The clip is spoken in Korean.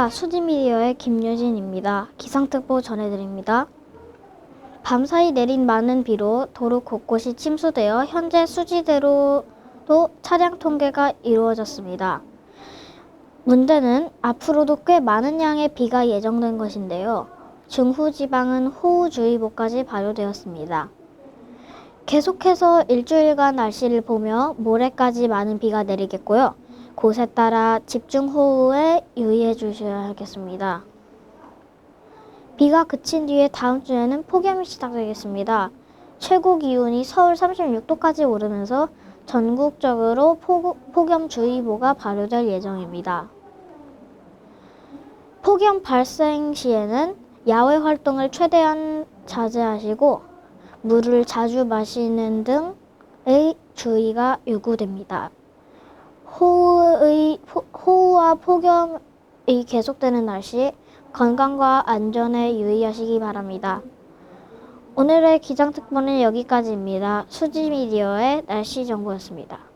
안녕하십니까 수지미디어의 김유진입니다. 기상특보 전해드립니다. 밤사이 내린 많은 비로 도로 곳곳이 침수되어 현재 수지대로도 차량 통계가 이루어졌습니다. 문제는 앞으로도 꽤 많은 양의 비가 예정된 것인데요. 중후지방은 호우주의보까지 발효되었습니다. 계속해서 일주일간 날씨를 보며 모레까지 많은 비가 내리겠고요. 곳에 따라 집중 호우에 유의해 주셔야 하겠습니다. 비가 그친 뒤에 다음 주에는 폭염이 시작되겠습니다. 최고 기온이 서울 36도까지 오르면서 전국적으로 폭, 폭염주의보가 발효될 예정입니다. 폭염 발생 시에는 야외 활동을 최대한 자제하시고 물을 자주 마시는 등의 주의가 요구됩니다. 폭염이 계속되는 날씨 건강과 안전에 유의하시기 바랍니다. 오늘의 기상특보는 여기까지입니다. 수지미디어의 날씨 정보였습니다.